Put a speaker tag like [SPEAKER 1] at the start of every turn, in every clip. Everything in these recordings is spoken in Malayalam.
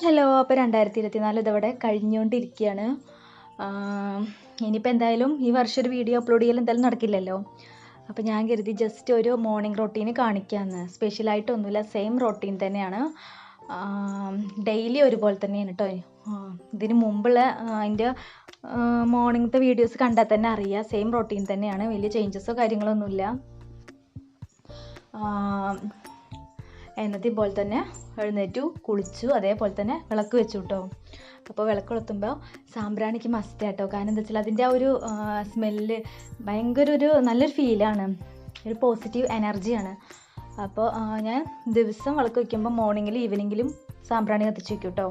[SPEAKER 1] ഹലോ അപ്പോൾ രണ്ടായിരത്തി ഇരുപത്തിനാല് ഇതവിടെ കഴിഞ്ഞുകൊണ്ടിരിക്കുകയാണ് ഇനിയിപ്പോൾ എന്തായാലും ഈ വർഷം ഒരു വീഡിയോ അപ്ലോഡ് ചെയ്യൽ എന്തായാലും നടക്കില്ലല്ലോ. അപ്പോൾ ഞാൻ കരുതി ജസ്റ്റ് ഒരു മോർണിംഗ് റൊട്ടീന് കാണിക്കാമെന്ന് സ്പെഷ്യലായിട്ടൊന്നുമില്ല സെയിം റൊട്ടീൻ തന്നെയാണ്. ഡെയിലി ഒരുപോലെ തന്നെയാണ് കേട്ടോ ഇതിന് മുമ്പുള്ള അതിന്റെ മോർണിംഗത്തെ വീഡിയോസ് കണ്ടാൽ തന്നെ അറിയാം. സെയിം റൊട്ടീൻ തന്നെയാണ്. വലിയ ചേഞ്ചസോ കാര്യങ്ങളൊന്നുമില്ല. എന്നത്തെ പോലെ തന്നെ എഴുന്നേറ്റു കുളിച്ചു അതേപോലെ തന്നെ വിളക്ക് വെച്ചു കേട്ടോ അപ്പോൾ വിളക്ക് കൊളുത്തുമ്പോൾ സാമ്പ്രാണിക്ക് മസ്റ്റ് കേട്ടോ കാരണം എന്താ വെച്ചാൽ അതിന്റെ ആ ഒരു സ്മെല്ല് ഭയങ്കര ഒരു നല്ലൊരു ഫീലാണ് ഒരു പോസിറ്റീവ് എനർജിയാണ് അപ്പോൾ ഞാൻ ദിവസം വിളക്ക് വയ്ക്കുമ്പോൾ മോർണിംഗിലും ഈവനിങ്ങിലും സാമ്പ്രാണി കത്തിച്ച് വയ്ക്കും കേട്ടോ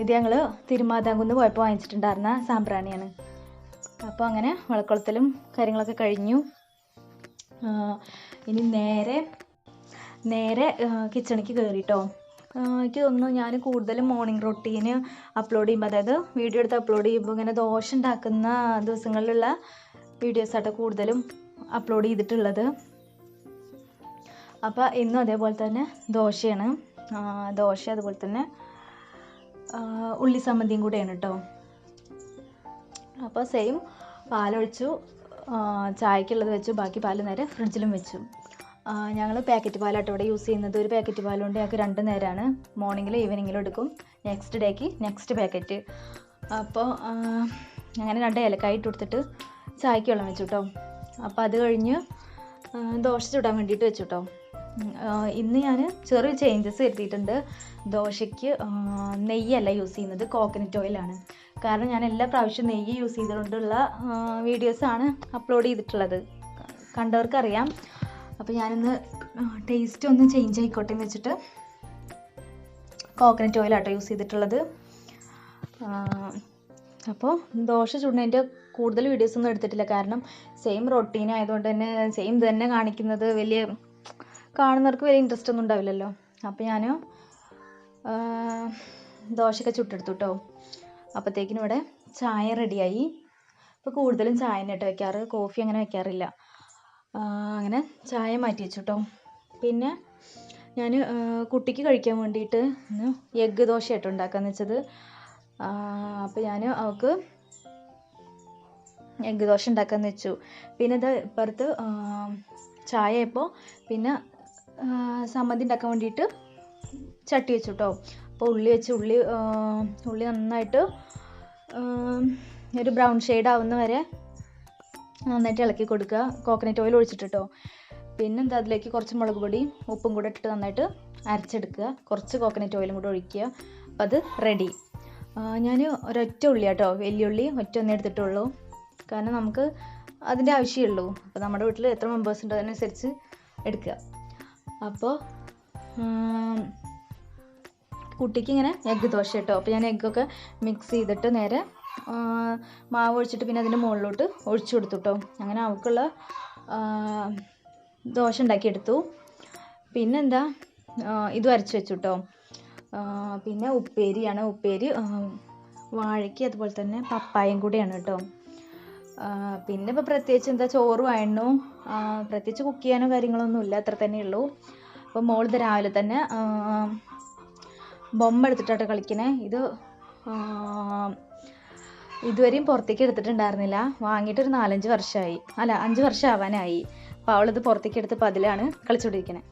[SPEAKER 1] ഇത് ഞങ്ങൾ തിരുമാതാംകുന്ന് പോയപ്പോൾ വാങ്ങിച്ചിട്ടുണ്ടായിരുന്ന സാമ്പ്രാണിയാണ്. അപ്പോൾ അങ്ങനെ വിളക്കുളത്തലും കാര്യങ്ങളൊക്കെ കഴിഞ്ഞു. ഇനി നേരെ നേരെ കിച്ചണിക്ക് കയറിട്ടോ എനിക്ക് തോന്നുന്നു ഞാൻ കൂടുതലും മോർണിംഗ് റൊട്ടീന് അപ്ലോഡ് ചെയ്യുമ്പോൾ അതായത് വീഡിയോ എടുത്ത് അപ്ലോഡ് ചെയ്യുമ്പോൾ ഇങ്ങനെ ദോശ ഉണ്ടാക്കുന്ന ദിവസങ്ങളിലുള്ള വീഡിയോസാട്ടോ കൂടുതലും അപ്ലോഡ് ചെയ്തിട്ടുള്ളത്. അപ്പോൾ ഇന്നും അതേപോലെ തന്നെ ദോശയാണ്. ദോശ അതുപോലെ തന്നെ ഉള്ളി സമ്മന്തിയും കൂടെയാണ് കേട്ടോ അപ്പോൾ സെയിം പാലൊഴിച്ചു. ചായക്കുള്ളത് വെച്ചു ബാക്കി പാൽ നേരെ ഫ്രിഡ്ജിലും വെച്ചു. ഞങ്ങൾ പാക്കറ്റ് പാലാട്ടോ ഇവിടെ യൂസ് ചെയ്യുന്നത്. ഒരു പാക്കറ്റ് പാലുകൊണ്ട് ഞങ്ങൾക്ക് രണ്ട് നേരമാണ് മോർണിംഗിലും ഈവനിങ്ങിലും എടുക്കും. നെക്സ്റ്റ് ഡേക്ക് നെക്സ്റ്റ് പാക്കറ്റ് അപ്പോൾ അങ്ങനെ രണ്ട് ഏലക്കായ ഇട്ട് കൊടുത്തിട്ട് ചായക്ക് വെള്ളം വെച്ചു കേട്ടോ അപ്പോൾ അത് കഴിഞ്ഞ് ദോശ ചുടാൻ വേണ്ടിയിട്ട് വെച്ചു കേട്ടോ ഇന്ന് ഞാൻ ചെറിയ ചേഞ്ചസ് വരുത്തിയിട്ടുണ്ട്. ദോശയ്ക്ക് നെയ്യല്ല യൂസ് ചെയ്യുന്നത്. കോക്കനട്ട് ഓയിലാണ് കാരണം ഞാൻ എല്ലാ പ്രാവശ്യവും നെയ്യ് യൂസ് ചെയ്തുകൊണ്ടുള്ള വീഡിയോസാണ് അപ്ലോഡ് ചെയ്തിട്ടുള്ളത്. കണ്ടവർക്കറിയാം. അപ്പോൾ ഞാനിന്ന് ടേസ്റ്റ് ഒന്ന് ചേഞ്ച് ആയിക്കോട്ടെ എന്ന് വെച്ചിട്ട് കോക്കനട്ട് ഓയിലാട്ടോ യൂസ് ചെയ്തിട്ടുള്ളത്. അപ്പോൾ ദോശ ചുടുന്നതിന്റെ കൂടുതൽ വീഡിയോസ് ഒന്നും എടുത്തിട്ടില്ല. കാരണം സെയിം റൊട്ടീൻ ആയതുകൊണ്ട് തന്നെ സെയിം തന്നെ കാണിക്കുന്നത് വലിയ കാണുന്നവർക്ക് വലിയ ഇൻട്രസ്റ്റ് ഒന്നും ഉണ്ടാവില്ലല്ലോ. അപ്പോൾ ഞാൻ ദോശയൊക്കെ ചുട്ടെടുത്തു കേട്ടോ അപ്പോഴത്തേക്കിനും ഇവിടെ ചായ റെഡിയായി. ഇപ്പോൾ കൂടുതലും ചായ തന്നെ വെക്കാറ്. കോഫി അങ്ങനെ വെക്കാറില്ല. അങ്ങനെ ചായ മാറ്റി വെച്ചു കേട്ടോ പിന്നെ ഞാൻ കുട്ടിക്ക് കഴിക്കാൻ വേണ്ടിയിട്ട് എഗ്ഗ് ദോശ ആയിട്ട് ഉണ്ടാക്കാമെന്ന് വെച്ചത് അപ്പോൾ ഞാൻ അവൾക്ക് എഗ്ഗ് ദോശ ഉണ്ടാക്കാമെന്ന് വെച്ചു. പിന്നെ ഇത് ഇപ്പുറത്ത് ചായ ഇപ്പോൾ പിന്നെ സമ്മതി ഉണ്ടാക്കാൻ വേണ്ടിയിട്ട് ചട്ടി വെച്ചു കേട്ടോ അപ്പോൾ ഉള്ളി വെച്ച് ഉള്ളി ഉള്ളി നന്നായിട്ട് ഒരു ബ്രൗൺ ഷെയ്ഡ് ആവുന്ന വരെ നന്നായിട്ട് ഇളക്കി കൊടുക്കുക. കോക്കനട്ട് ഓയിൽ ഒഴിച്ചിട്ട് പിന്നെ എന്താ അതിലേക്ക് കുറച്ച് മുളക് പൊടി ഉപ്പും കൂടെ ഇട്ടിട്ട് നന്നായിട്ട് അരച്ചെടുക്കുക. കുറച്ച് കോക്കനട്ട് ഓയിലും കൂടെ ഒഴിക്കുക. അപ്പം അത് റെഡി ഞാൻ ഒരൊറ്റ ഉള്ളി കേട്ടോ വലിയ ഉള്ളി ഒറ്റ ഒന്നേ എടുത്തിട്ടുള്ളൂ. കാരണം നമുക്ക് അതിന്റെ ആവശ്യമുള്ളൂ. അപ്പോൾ നമ്മുടെ വീട്ടിൽ എത്ര മെമ്പേഴ്സ് ഉണ്ടോ അതിനനുസരിച്ച് എടുക്കുക. അപ്പോൾ കുട്ടിക്ക് ഇങ്ങനെ എഗ്ഗ് ദോശ കേട്ടോ അപ്പോൾ ഞാൻ എഗ്ഗൊക്കെ മിക്സ് ചെയ്തിട്ട് നേരെ മാവ് ഒഴിച്ചിട്ട് പിന്നെ അതിന്റെ മുകളിലോട്ട് ഒഴിച്ചു കൊടുത്തു കേട്ടോ അങ്ങനെ അവൾക്കുള്ള ദോശ ഉണ്ടാക്കിയെടുത്തു. പിന്നെന്താ ഇത് വരച്ച് വെച്ചു കേട്ടോ പിന്നെ ഉപ്പേരിയാണ്. ഉപ്പേരി വാഴയ്ക്ക് അതുപോലെ തന്നെ പപ്പായയും കൂടിയാണ് കേട്ടോ. പിന്നെ ഇപ്പോൾ പ്രത്യേകിച്ച് എന്താ ചോറ് ആയിരുന്നു പ്രത്യേകിച്ച് കുക്ക് ചെയ്യാനോ കാര്യങ്ങളൊന്നും ഇല്ല. അത്ര തന്നെ ഉള്ളൂ അപ്പോൾ മോളിത് രാവിലെ തന്നെ ബൊമ്മ എടുത്തിട്ടാണ് കളിക്കണേ. ഇത് ഇതുവരെയും പുറത്തേക്ക് എടുത്തിട്ടുണ്ടായിരുന്നില്ല. വാങ്ങിയിട്ടൊരു നാലഞ്ച് വർഷമായി അല്ല അഞ്ച് വർഷം ആവാനായി അപ്പോൾ അവളിത് പുറത്തേക്ക് എടുത്ത് പതിലാണ് കളിച്ചുകൊണ്ടിരിക്കണേ